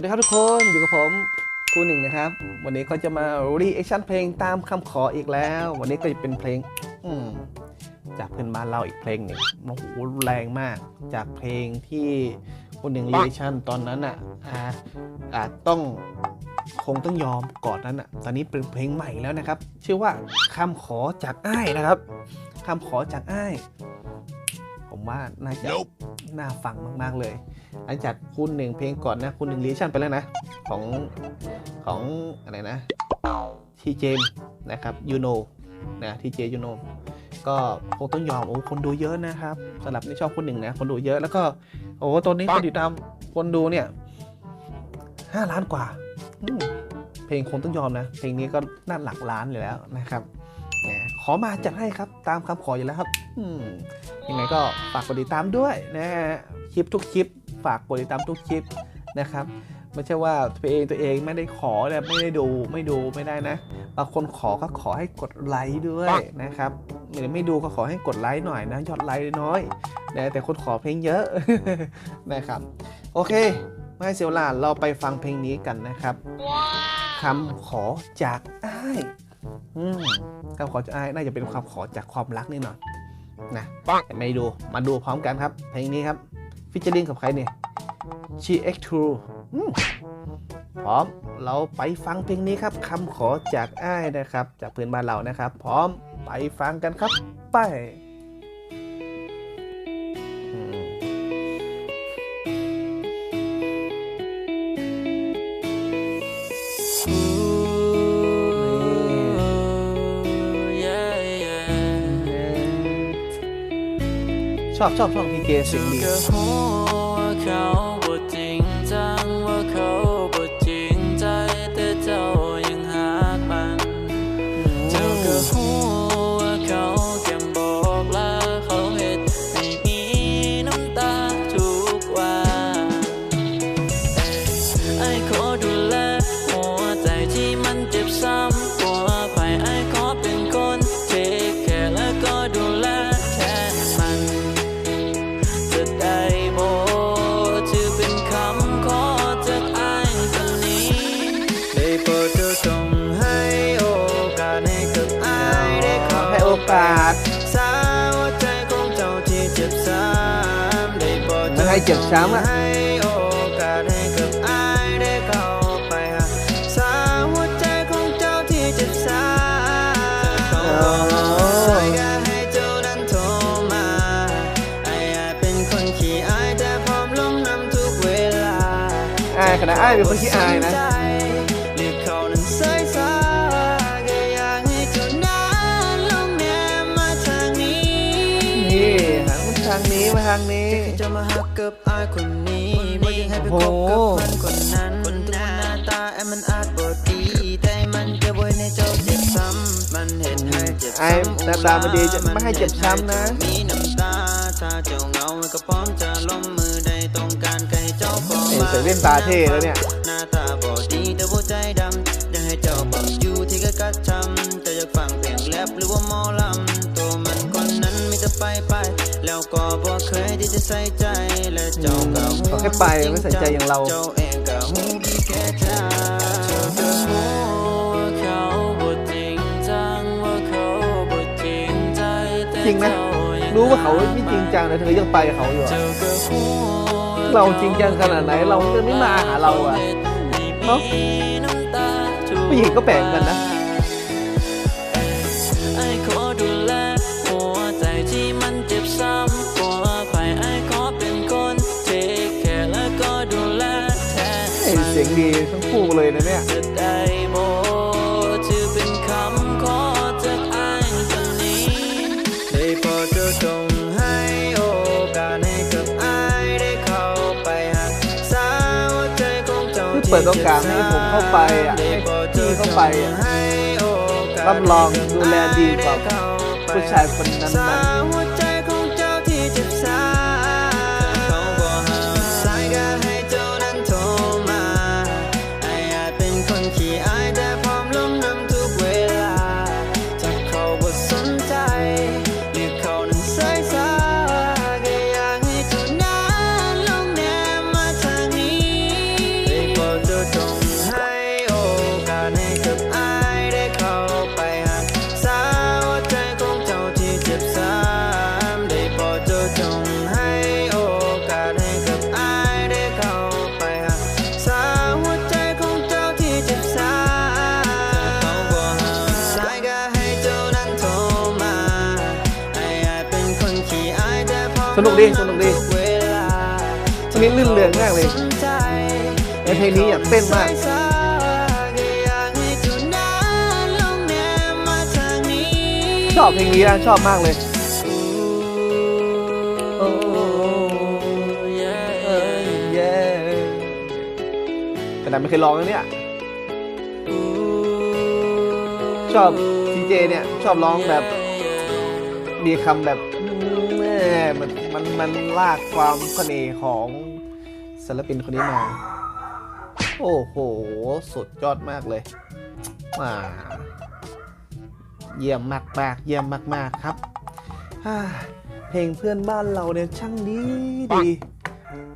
วัสดีครับทุกคนอยู่กับผมครูหนึ่งนะครับ วันนี้ก็จะมารีแอคชั่นเพลงตามคำขออีกแล้ว วันนี้ก็จะเป็นเพลงอืจากเพื่อนบ้านเราอีกเพลงหนึ่งโอ้โหแรงมาก จากเพลงที่คนหนึ่งรีแอคชั่นตอนนั้นอะอ่าอ่าต้องคงต้องยอมก่อนนั้นอะ ตอนนี้เป็นเพลงใหม่แล้วนะครับ ชื่อว่าคำขอจากอ้ายนะครับคำขอจากอ้าย ผมว่าน่าจะน่าฟังมาก ๆ เลยหลังจากคุณหนึ่งเพลงก่อนนะ คุณหนึ่งรีแอคชั่นไปแล้วนะ ของของอะไรนะทีเจมนะครับยูโนนะทีเจยูโนก็คงต้องยอมโอ้คนดูเยอะนะครับสำหรับในชอบคนหนึ่งนะคนดูเยอะแล้วก็ โอ้ตอนนี้คนติดตามคนดูเนี่ยห้าล้านกว่าอืมเพลงคงต้องยอมนะ เพลงนี้ก็น่าหลักล้านเลยแล้วนะครับแหมขอมาจัดให้ครับตามคำขออยู่แล้วครับอืม ยังไงก็ฝากกดติดตามด้วยนะฮะคลิปทุกคลิป ฝากกดติดตามทุกคลิปนะครับไม่ใช่ว่าตัวเองตัวเองไม่ได้ขอเนี่ยไม่ได้ดูไม่ดูไม่ได้นะบางคนขอก็ขอให้กดไลค์ด้วยนะครับหรือไม่ดูก็ขอให้กดไลค์หน่อยนะยอดไลค์น้อยนะแต่คนขอเพลงเยอะนะครับโอเค ไม่เสียเวลาเราไปฟังเพลงนี้กันนะครับคำขอจากอ้ายคำขอจากอ้ายน่าจะเป็นความขอจากความรักนี่หน่อย นะแต่ไม่ดู มาดูพร้อมกันครับ เพลงนี้ครับฟิชเชอริงกับใครเนี่ย GX2 อืมพร้อมเราไปฟังเพลงนี้ครับคำขอจากอ้ายนะครับ จากเพื่อนบ้านเรานะครับ พร้อมไปฟังกันครับ ไป ชอบชอบชอบทีเจเสียงดี ทรมาไอ้อาจเป็นคนขี้อายแต่พร้อมลงนำทุกเวลาอายขนาดอายเป็นคนที่อายนะ ทางนี้มาทางนี้ให้เจะมาหักกับอายคนนี้ไม่อยากให้ไปคบกับมันคนนั้นคนที่มันหน้าตาไอ้มันอาจบ่ดีแต่มันจะบ่ให้เจ้าเจ็บซ้ำมันเห็นให้เจ็บไอ้ซ้ำหน้าตาไม่ดีจะไม่ให้เจ็บช้ำนะมีน้ำตาถ้าเจ้าเหงาก็พร้อมจะลงมือใดต้องการใครเจ้าขอเอ้ยมาใส่แว่นตาเท่แล้วเนี่ยหน้าตาบ่ดีแต่หัวใจดำอยากให้เจ้าบอกอยู่ที่กะกัดทำแต่อยากฟังเพลงแรปหรือว่าหมอลำตัวมันคนนั้นมีแต่ไปไปแล้ว ก็บ่เคยที่จะใส่ใจและเจ้าก็หูเขาแค่ไปไม่ใส่ใจอย่างเราเจ้าเองก็หูดีแค่เจ้าเจ้าก็หูว่าเขาบ่จริงจังว่าเขาบ่จริงใจแต่จริงนะเจ้ายังรู้ว่าเขาไม่จริงจังแต่เธอยังไปกับเขาอยู่อะเจ้าก็หูว่าเราจริงจังขนาดไหนเราจะไม่มาหาเราอะเนอะผู้หญิงก็แปลกกันนะ สียงดีทั้งคู่เลยนะเนี่ยจะได้โบถือเป็นคำขอจากไอ้คนนี้ได้โปรดเธอจงให้โอกาสให้กับไอ้ได้เข้าไปหักสาวใจของเจ้าคือเปิดโอกาสให้ผมเข้าไปอะให้พี่เข้าไปอะรับรองดูแลดีกว่าผู้ชายคนนั้นๆส สนุกดีสนุกดีเวลาทีนี้ลื่นเรืองมากเลยในเพลงนี้อยากเต้นมากชอบเพลงนี้นะชอบมากเลยแต่ไม่เคยร้องนะเนี่ยชอบทีเจเนี่ย ชอบร้องแบบ มีคำแบบ มันมันลากความเสน่ห์ของศิลปินคนนี้มา โอ้โห สุดยอดมากเลยอ่าเยี่ยมมากมากเยี่ยมมาก ๆ ครับ เพลงเพื่อนบ้านเราเนี่ยช่างดีดี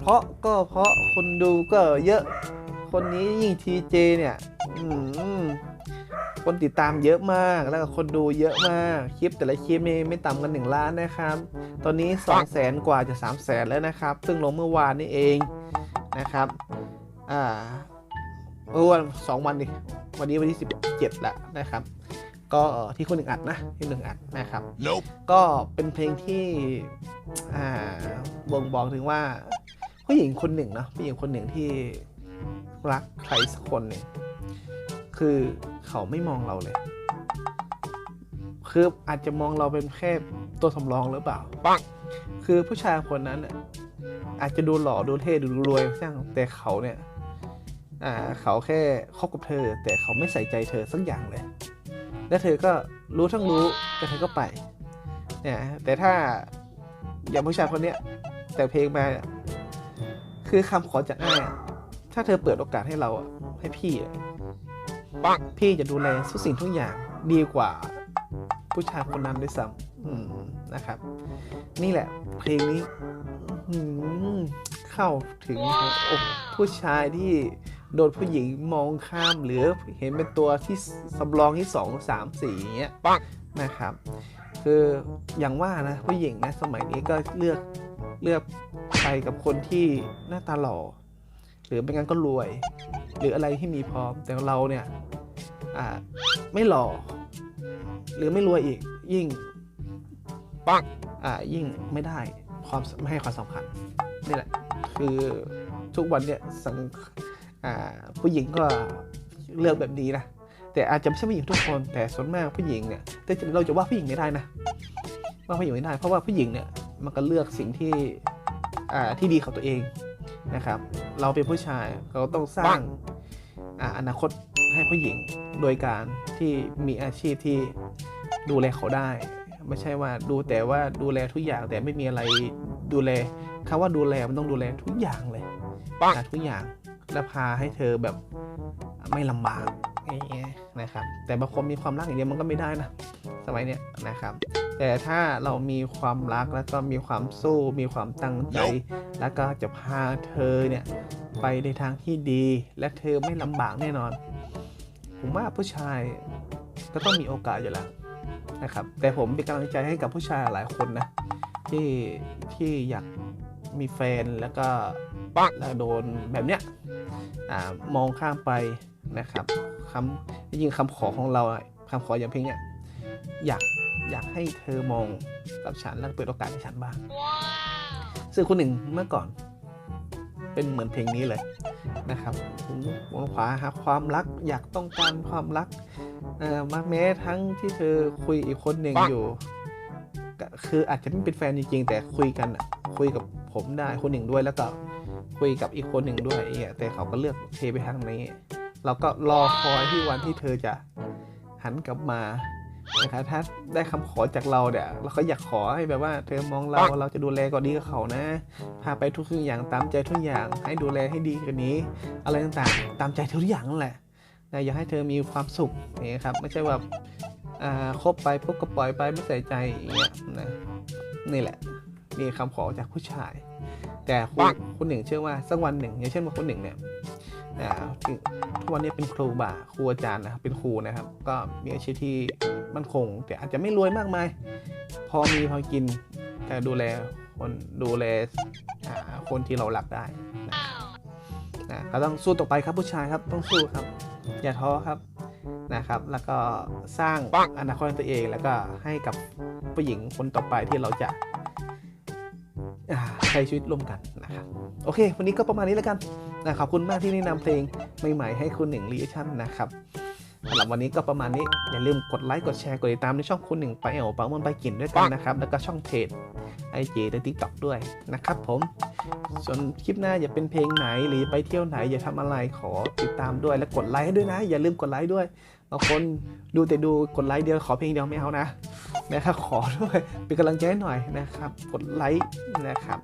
เพราะก็เพราะคนดูก็เยอะ คนนี้ยิ่งทีเจเนี่ย อืม คนติดตามเยอะมาก แล้วก็คนดูเยอะมาก คลิปแต่ละคลิปนี่ไม่ต่ำกันหนึ่งล้านนะครับ ตอนนี้ 2 0 0แสนกว่าจะ 3 0 0แสนแล้วนะครับ ซึ่งลงเมื่อวานนี่เองนะครับ อ่าเมื่อวันสองวันดิ วันนี้วันที่ 17 แล้วนะครับ ก็ที่คนหนึ่งอัดนะ ที่หนึ่งอัดนะครับ Nope. ก็เป็นเพลงที่อ่าบ่งบอกถึงว่าผู้หญิงคนหนึ่งเนาะผู้หญิงคนหนึ่งที่รักใครสักคนหนึ่ง คือเขาไม่มองเราเลย คืออาจจะมองเราเป็นแค่ตัวสำรองหรือเปล่าปังคือผู้ชายคนนั้นน่ะอาจจะดูหล่อดูเท่ดูรวยช่างแต่เขาเนี่ยอ่าเขาแค่คบกับเธอ แต่เขาไม่ใส่ใจเธอสักอย่างเลย และเธอก็รู้ทั้งรู้แต่เธอก็ไปเนี่ยแต่ถ้าอย่างผู้ชายคนเนี้ยแต่เพลงมาคือคำขอจากอ้ายอถ้าเธอเปิดโอกาสให้เราให้พี่ ปังพี่จะดูแลทุกสิ่งทุกอย่างดีกว่าผู้ชายคนนั้นด้วยซ้ำอืมนะครับ นี่แหละ เพลงนี้อื้อหือเข้าถึงหัวอกผู้ชายที่โดนผู้หญิงมองข้ามหรือเห็นเป็นตัวที่สำรองที่สองสามสี่อย่างเงี้ยปังนะครับ คืออย่างว่านะผู้หญิงนะสมัยนี้ก็เลือกเลือกไปกับคนที่หน้าตาหล่อ หรือไม่งั้นก็รวย หรืออะไรที่มีพร้อม แต่เราเนี่ยอ่าไม่หล่อ หรือไม่รวยอีกยิ่งปังอ่ายิ่งไม่ได้ความไม่ให้ความสำคัญนี่แหละ คือทุกวันเนี่ยสังอ่าผู้หญิงก็เลือกแบบนี้นะแต่อาจจะไม่ใช่ผู้หญิงทุกคน แต่ส่วนมากผู้หญิงเนี่ยแต่เราจะว่าผู้หญิงไม่ได้นะว่าผู้หญิงไม่ได้ เพราะว่าผู้หญิงเนี่ยมันก็เลือกสิ่งที่อ่าที่ดีของตัวเองนะครับ เราเป็นผู้ชายเราต้องสร้าง อ่าอนาคตให้ผู้หญิงโดยการที่มีอาชีพที่ดูแลเขาได้ ไม่ใช่ว่าดูแต่ว่าดูแลทุกอย่างแต่ไม่มีอะไรดูแลคำว่าดูแลมันต้องดูแลทุกอย่างเลยปังอะทุกอย่างแล้วพาให้เธอแบบไม่ลำบากอย่างเงี้ยนะครับ แต่บางคนมีความรักอย่างเดียวมันก็ไม่ได้นะสมัยเนี้ยนะครับ แต่ถ้าเรามีความรักแล้วก็มีความสู้ มีความตั้งใจ แล้วก็จะพาเธอเนี่ย ไปในทางที่ดี และเธอไม่ลำบากแน่นอน ผมว่าผู้ชายก็ต้องมีโอกาสอยู่แล้วนะครับ แต่ผมเป็นกำลังใจให้กับผู้ชายหลายคนนะที่ที่อยากมีแฟนแล้วก็ปังแล้วโดนแบบเนี้ยอ่ามองข้ามไปนะครับคำจริงๆคำขอของเราอะคำขออย่างเพียงเนี้ยอยากอยากให้เธอมองกับฉันและเปิดโอกาสให้ฉันบ้าง ซึ่งคนหนึ่งเมื่อก่อน เป็นเหมือนเพลงนี้เลยนะครับผมมองขวาหาความรักอยากต้องการความรักเอ่อมาแม้ทั้งที่เธอคุยอีกคนหนึ่งปังอยู่ก็คืออาจจะไม่เป็นแฟนจริงๆแต่คุยกันอะคุยกับผมได้คนหนึ่งด้วยแล้วก็คุยกับอีกคนหนึ่งด้วยเงี้ยแต่เขาก็เลือกเทไปทางนี้เราก็รอคอยที่วันที่เธอจะหันกลับมา นะครับถ้าได้คำขอจากเราเนี่ยเราก็อยากขอให้แบบว่าเธอมองเราเราจะดูแลก่อนดีกับเขานะ พาไปทุกสิ่งอย่างตามใจทุกอย่างให้ดูแลให้ดีกว่านี้ อะไรต่างๆ ตามใจทุกอย่างนั่นแหละนะอยากให้เธอมีความสุขอย่างเงี้ยครับไม่ใช่ว่าอ่าคบไปปุ๊บก็ปล่อยไปไม่ใส่ใจอย่างเงี้ยนะนี่แหละมีคำขอจากผู้ชาย แต่คุณคุณหนึ่งเชื่อว่าสักวันหนึ่งอย่างเช่นว่าคุณหนึ่งเนี่ยอ่า ถึงทุกวันนี้เป็นครูบาครูอาจารย์นะครับเป็นครูนะครับ ก็มีอาชีพที่มั่นคง แต่อาจจะไม่รวยมากมาย พอมีพอกินแต่ดูแลคนดูแลคนที่เรารักได้นะครับนะก็ต้องสู้ต่อไปครับผู้ชายครับต้องสู้ครับ อย่าท้อครับนะครับ แล้วก็สร้างอนาคตตัวเองแล้วก็ให้กับผู้หญิงคนต่อไปที่เราจะ ใช้ชีวิตร่วมกันนะครับโอเค วันนี้ก็ประมาณนี้แล้วกันนะขอบคุณมากที่แนะนำเพลงใหม่ๆให้คุณหนึ่งรีแอคชั่นนะครับสำหรับวันนี้ก็ประมาณนี้ อย่าลืมกดไลค์กดแชร์กดติดตามในช่องคุณหนึ่งไปเอวปามันไปกินด้วยกันนะครับ แล้วก็ช่องเพจไอจีและทิกตอกด้วยนะครับผมส่วนคลิปหน้าอย่าเป็นเพลงไหนหรือไปเที่ยวไหนอย่าทำอะไรขอติดตามด้วยและกดไลค์ให้ด้วยนะ อย่าลืมกดไลค์ด้วย บางคนดูแต่ดูกดไลค์เดียวขอเพลงเดียวไม่เอานะนะครับขอด้วยเป็นกำลังใจหน่อยนะครับ กดไลค์นะครับ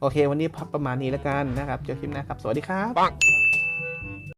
โอเค วันนี้พักประมาณนี้แล้วกันนะครับเจอคลิปหน้าครับ สวัสดีครับ